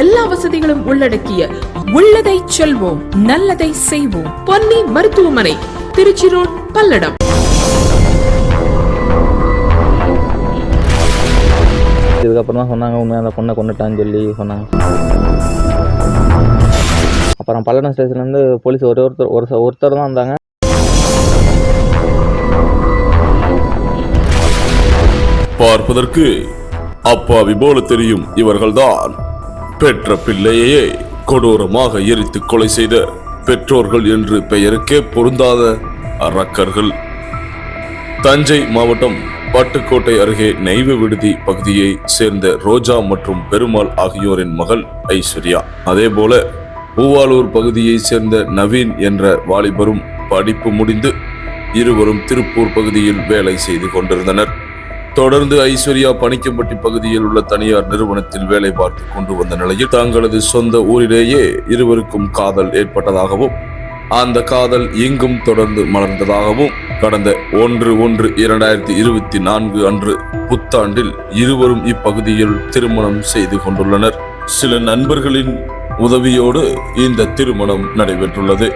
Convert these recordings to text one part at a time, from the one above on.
எல்லா வசதிகளும் உள்ளடக்கிய உள்ளதை செல்வோம் நல்லதை செய்வோம். பொன்னி மருத்துவமனை திருச்சி ரோட் பல்லடம். இதுக்கப்புறம் தான் சொன்னாங்க உண்மையாக அந்த பொண்ணை கொண்டுட்டான்னு சொல்லி சொன்னாங்க. அப்புறம் பல்லடம் ஸ்டேஷன்லேருந்து போலீஸ் ஒரே ஒருத்தர் ஒரு ஒருத்தர் தான் வந்தாங்க. பார்ப்பதற்கு அப்பாவி போல தெரியும் இவர்கள்தான். பெற்ற பிள்ளையையே கொடூரமாக எரித்து கொலை செய்த பெற்றோர்கள் என்று பெயருக்கே பொருந்தாத அரக்கர்கள். தஞ்சை மாவட்டம் பட்டுக்கோட்டை அருகே நெய்வு விடுதி பகுதியை சேர்ந்த ரோஜா மற்றும் பெருமாள் ஆகியோரின் மகள் ஐஸ்வர்யா. அதேபோல பூவாலூர் பகுதியை சேர்ந்த நவீன் என்ற வாலிபரும் படிப்பு முடிந்து இருவரும் திருப்பூர் பகுதியில் வேலை செய்து கொண்டிருந்தனர். தொடர்ந்து ஐஸ்வர்யா பணிக்கம்பட்டி பகுதியில் உள்ள தனியார் நிறுவனத்தில் வேலை பார்த்து கொண்டு வந்த நிலையில் தங்களது சொந்த ஊரிலேயே இருவருக்கும் காதல் ஏற்பட்டதாகவும் அந்த காதல் எங்கும் தொடர்ந்து மலர்ந்ததாகவும் கடந்த ஒன்று ஒன்று இரண்டாயிரத்தி இருபத்தி நான்கு அன்று புத்தாண்டில் இருவரும் இப்பகுதியில் திருமணம் செய்து கொண்டுள்ளனர். சில நண்பர்களின் உதவியோடு இந்த திருமணம் நடைபெற்றுள்ளது.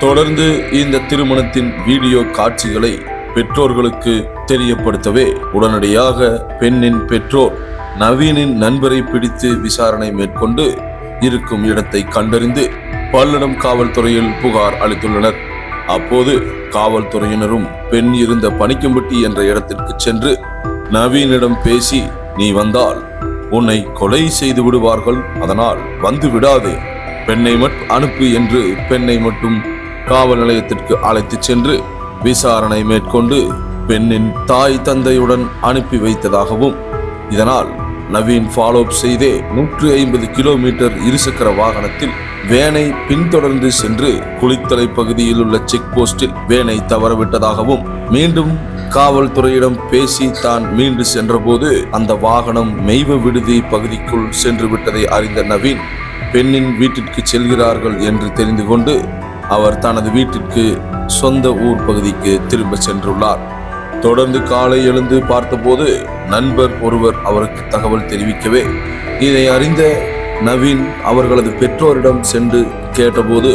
தொடர்ந்து இந்த திருமணத்தின் வீடியோ காட்சிகளை பெற்றோர்களுக்கு தெரியப்படுத்தவே. உடனடியாக பெண்ணின் பெற்றோர் நவீனின் நண்பரை பிடித்து விசாரணை மேற்கொண்டு இருக்கும் இடத்தை கண்டறிந்து பல்லடம் காவல்துறையில் புகார் அளித்துள்ளனர். அப்போது காவல்துறையினரும் பெண் இருந்த பணிக்கம்பட்டி என்ற இடத்திற்கு சென்று நவீனிடம் பேசி நீ வந்தால் உன்னை கொலை செய்து விடுவார்கள் அதனால் வந்து விடாதே. பெண்ணை மட்டும் அனுப்பு என்று பெண்ணை மட்டும் காவல் நிலையத்திற்கு அழைத்துச் சென்று விசாரணை மேற்கொண்டு பெண்ணின் தாய் தந்தையுடன் அனுப்பி வைத்ததாகவும் இதனால் நவீன் ஃபாலோ செய்தே நூற்று ஐம்பது கிலோமீட்டர் இருசக்கர வாகனத்தில் வேனை பின்தொடர்ந்து சென்று குளித்தலை பகுதியில் உள்ள செக் போஸ்டில் வேனை தவறவிட்டதாகவும் மீண்டும் காவல்துறையிடம் பேசி தான் மீண்டு சென்றபோது அந்த வாகனம் மெய்வ விடுதி பகுதிக்குள் சென்று விட்டதை அறிந்த நவீன் பெண்ணின் வீட்டிற்கு செல்கிறார்கள் என்று தெரிந்து கொண்டு அவர் தனது வீட்டிற்கு சொந்த ஊர் பகுதிக்கு திரும்ப சென்றுள்ளார். தொடர்ந்து காலை எழுந்து பார்த்தபோது நண்பர் ஒருவர் அவருக்கு தகவல் தெரிவிக்கவே இதை அறிந்த நவீன் அவர்களது பெற்றோரிடம் சென்று கேட்டபோது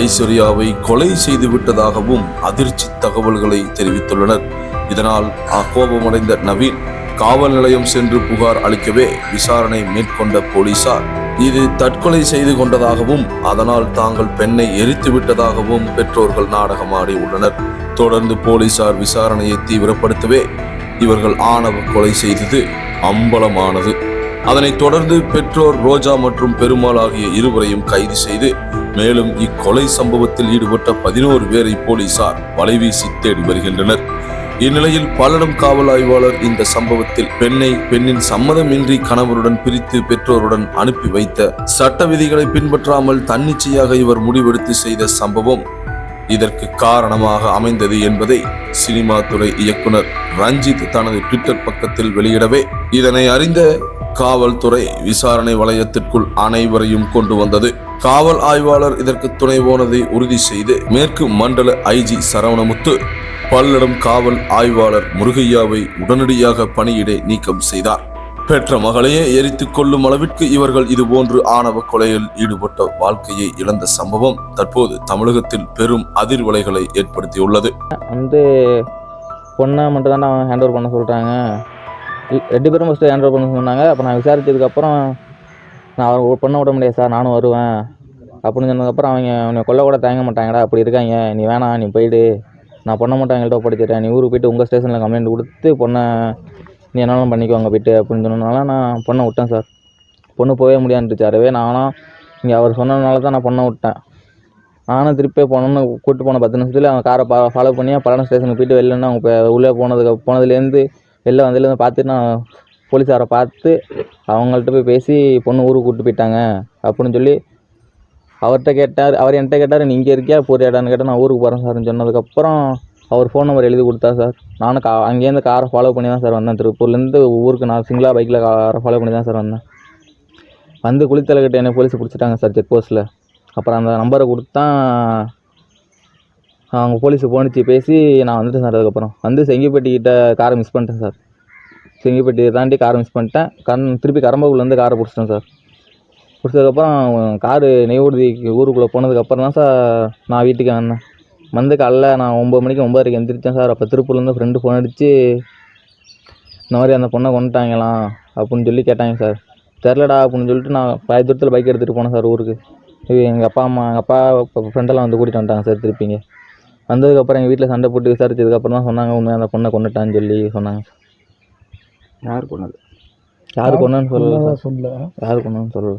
ஐஸ்வர்யாவை கொலை செய்து விட்டதாகவும் அதிர்ச்சி தகவல்களை தெரிவித்துள்ளனர். இதனால் கோபமடைந்த நவீன் காவல் நிலையம் சென்று புகார் அளிக்கவே விசாரணை மேற்கொண்ட போலீசார் இது தற்கொலை செய்து கொண்டதாகவும் அதனால் தாங்கள் பெண்ணை எரித்து விட்டதாகவும் பெற்றோர்கள் நாடகமாடி உள்ளனர். தொடர்ந்து போலீசார் விசாரணையை தீவிரப்படுத்தவே இவர்கள் ஆணவ கொலை செய்தது அம்பலமானது. அதனைத் தொடர்ந்து பெற்றோர் ரோஜா மற்றும் பெருமாள் ஆகிய இருவரையும் கைது செய்து மேலும் இக்கொலை சம்பவத்தில் ஈடுபட்ட பதினோரு பேரை போலீசார் வலைவீசி தேடி வருகின்றனர். இந்நிலையில் பல்லடம் காவல் ஆய்வாளர் இந்த சம்பவத்தில் பெண்ணை பெண்ணின் சம்மதமின்றி கணவருடன் பிரித்து பெற்றோருடன் அனுப்பி வைத்த சட்ட விதிகளை பின்பற்றாமல் தன்னிச்சையாக இவர் முடிவெடுத்து செய்த சம்பவம் இதற்கு காரணமாக அமைந்தது என்பதை சினிமா துறை இயக்குனர் ரஞ்சித் தனது ட்விட்டர் பக்கத்தில் வெளியிடவே இதனை அறிந்த காவல்துறை விசாரணை வளையத்திற்குள் அனைவரையும் கொண்டு வந்தது. காவல் ஆய்வாளர் இதற்கு துணை போனதை உறுதி செய்து மேற்கு மண்டல ஐஜி சரவணமுத்து பல்லடம் காவல் ஆய்வாளர் முருகையாவை உடனடியாக பணியிடை நீக்கம் செய்தார். பெற்ற மகளையே எரித்து கொள்ளும் அளவிற்கு இவர்கள் இதுபோன்று ஆணவ கொலையில் ஈடுபட்ட வாழ்க்கையை இழந்த சம்பவம் தற்போது தமிழகத்தில் பெரும் அதிர்வலைகளை ஏற்படுத்தியுள்ளது. வந்து பொண்ணை மட்டும் தானே ஹேண்ட் ஓவர் பண்ண சொல்லிட்டாங்க ரெண்டு பேரும் ஃபஸ்ட்டு ஹேண்ட் ஓவர் பண்ண சொன்னாங்க. அப்போ நான் விசாரித்ததுக்கப்புறம் நான் அவர் பொண்ணை விட முடியாது சார் நானும் வருவேன். அப்படின்னு சொன்னதுக்கப்புறம் அவங்க உன்னை கொல்ல கூட தயங்க மாட்டாங்கடா அப்படி இருக்காங்க. நீ வேணாம் நீ போயிடு. நான் பண்ண மட்டும் எங்கள்கிட்ட ஒப்படைச்சிட்டேன் நீ ஊருக்கு போயிட்டு உங்கள் ஸ்டேஷனில் கம்ப்ளைண்ட் கொடுத்து பொண்ணை நீ என்னாலும் பண்ணிக்குவாங்க போய்ட்டு அப்படின்னு சொன்னதுனால நான் பொண்ணை விட்டேன் சார். பொண்ணு போகவே முடியாதுன்ட்டுச்சு அதுவே நானும் இங்கே அவர் சொன்னதுனால தான் நான் பொண்ணை விட்டேன். நானும் திருப்பி போனோன்னு கூப்பிட்டு போன பத்து நிமிஷத்தில் அவங்க காரை பா ஃபாலோ பண்ணி பல்லடம் ஸ்டேஷனுக்கு போயிட்டு வெளிலன்னு அவங்க இப்போ உள்ளே போனதுக்கு போனதுலேருந்து வெளில வந்ததுலேருந்து பார்த்துட்டு நான் போலீஸாரை பார்த்து அவங்கள்ட்ட போய் பேசி பொண்ணு ஊருக்கு கூப்பிட்டு போயிட்டாங்க அப்படின்னு சொல்லி அவர்கிட்ட கேட்டார் அவர் என்கிட்ட கேட்டார் நீ இங்கே இருக்கியா? போறியாடான்னு கேட்டால் நான் ஊருக்கு போகிறேன் சார்னு சொன்னதுக்கப்புறம் அவர் ஃபோன் நம்பர் எழுதி கொடுத்தா சார். நானும் கா அங்கேருந்து காரை ஃபாலோ பண்ணி தான் சார் வந்தேன். திருப்பூர்லேருந்து ஊருக்கு நான் சிங்கிளாக பைக்கில் காரை ஃபாலோ பண்ணி தான் சார் வந்தேன். வந்து குளித்தலைக்கிட்ட என்னை போலீஸ் பிடிச்சிட்டாங்க சார் செக் போஸ்ட்டில் அப்புறம் அந்த நம்பரை கொடுத்தா அவங்க போலீஸுக்கு போனிச்சு பேசி நான் வந்துட்டேன் சார் அதுக்கப்புறம். வந்து செங்கிப்பட்டிக்கிட்ட காரை மிஸ் பண்ணிட்டேன் சார். செங்கிப்பட்டி தாண்டி காரை மிஸ் பண்ணிட்டேன். கண் திருப்பி கரம்பூர்லேருந்து காரை பிடிச்சிட்டேன் சார். பிடிச்சதுக்கப்புறம் காரு நெய்வேலிக்கு ஊருக்குள்ளே போனதுக்கப்புறம் தான் சார் நான் வீட்டுக்கு வந்தேன். வந்து காலைல நான் ஒம்பது மணிக்கு ஒம்பதரைக்கு எந்திரிச்சேன் சார். அப்போ திருப்பூர்லேருந்து ஃப்ரெண்டு ஃபோன் அடித்து இந்த மாதிரி அந்த பொண்ணை கொண்டுட்டாங்களாம் அப்படின்னு சொல்லி கேட்டாங்க சார். தெரிலடா அப்படின்னு சொல்லிட்டு நான் பாதி தூரத்தில் பைக் எடுத்துகிட்டு போனேன் சார் ஊருக்கு. எங்கள் அப்பா அம்மா எங்கள் அப்பா ஃப்ரெண்டெல்லாம் வந்து கூட்டிகிட்டு வந்துட்டாங்க சார் திருப்பிங்க. வந்ததுக்கப்புறம் எங்கள் வீட்டில் சண்டை போட்டு விசாரிச்சதுக்கப்புறம் தான் சொன்னாங்க உண்மையாக அந்த பொண்ணை கொண்டுட்டான்னு சொல்லி சொன்னாங்க யார் கொண்டது யார் கொண்டுன்னு சொல்லல சார். சொல்ல யார் கொண்டுன்னு சொல்லல